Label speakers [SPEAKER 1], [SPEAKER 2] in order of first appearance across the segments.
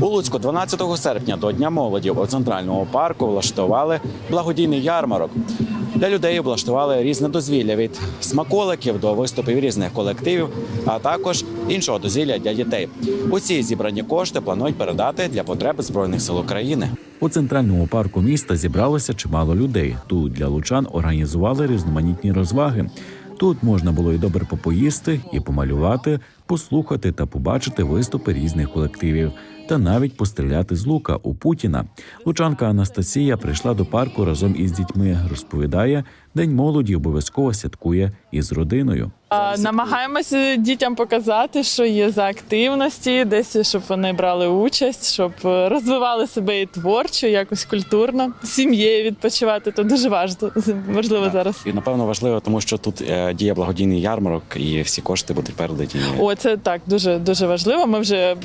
[SPEAKER 1] У Луцьку 12 серпня до Дня молоді у центральному парку влаштували благодійний ярмарок. Для людей облаштували різне дозвілля від смаколиків до виступів різних колективів, а також іншого дозвілля для дітей. Усі зібрані кошти планують передати для потреб збройних сил України. У центральному парку міста зібралося чимало людей. Тут для лучан організували різноманітні розваги. Тут можна було і добре попоїсти, і помалювати, послухати та побачити виступи різних колективів, та навіть постріляти з лука у Путіна. Лучанка Анастасія прийшла до парку разом із дітьми. Розповідає, день молоді обов'язково святкує із родиною.
[SPEAKER 2] Намагаємося дітям показати, що є за активності, десь щоб вони брали участь, щоб е, розвивали себе і творчо, якось культурно, сім'єю відпочивати. То дуже важливо, важливо зараз.
[SPEAKER 1] І напевно важливо, тому що тут е, діє благодійний ярмарок, і всі кошти будуть передані.
[SPEAKER 2] О, це так дуже дуже важливо. Ми вже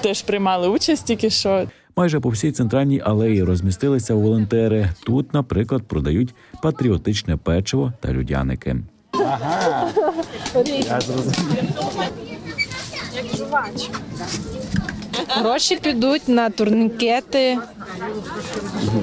[SPEAKER 2] теж приймали участь тільки що.
[SPEAKER 1] Майже по всій центральній алеї розмістилися волонтери. Тут, наприклад, продають патріотичне печиво та людяники.
[SPEAKER 3] Гроші підуть на турнікети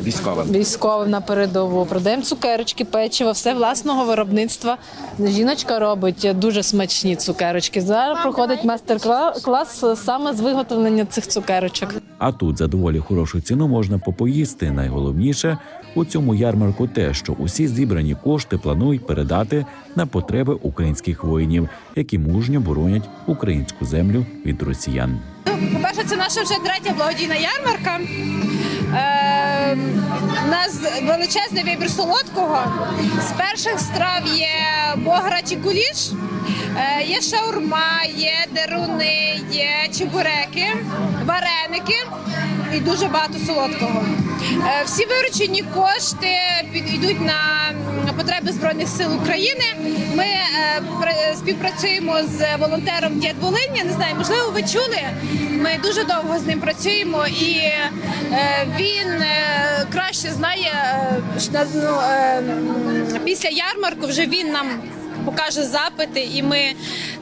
[SPEAKER 1] Військова.
[SPEAKER 3] військовим на передову. Продаємо цукерочки, печиво, все власного виробництва. Жіночка робить дуже смачні цукерочки. Зараз проходить майстер-клас саме з виготовлення цих цукерочок.
[SPEAKER 1] А тут за доволі хорошу ціну можна попоїсти. Найголовніше у цьому ярмарку те, що усі зібрані кошти планують передати на потреби українських воїнів, які мужньо боронять українську землю від росіян.
[SPEAKER 4] По-перше, це наша вже третя благодійна ярмарка. Е, у нас величезний вибір солодкого. З перших страв є бограч і куліш, е, є шаурма, є деруни, є чебуреки, вареники і дуже багато солодкого. Е, всі виручені кошти підійдуть на потреби Збройних сил України. Ми е, пр- співпрацюємо з волонтером Дід Волинь. Не знаю, можливо, ви чули. Ми дуже довго з ним працюємо, і е, він краще знає ну, після ярмарку. Вже він нам покаже запити, і ми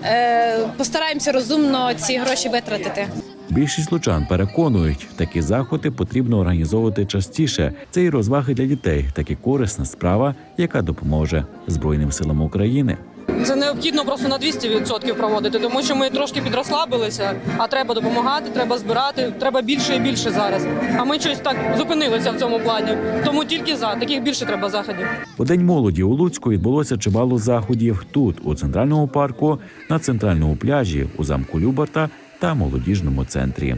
[SPEAKER 4] е, постараємося розумно ці гроші витратити.
[SPEAKER 1] Більшість лучан переконують, такі заходи потрібно організовувати частіше. Це і розваги для дітей, так і корисна справа, яка допоможе Збройним силам України.
[SPEAKER 5] Це необхідно просто на 200% проводити, тому що ми трошки підрослабилися, а треба допомагати, треба збирати, треба більше і більше зараз. А ми щось так зупинилися в цьому плані. Тому тільки за таких більше треба заходів.
[SPEAKER 1] У день молоді у Луцьку відбулося чимало заходів тут, у центральному парку, на центральному пляжі, у замку Любарта та молодіжному центрі.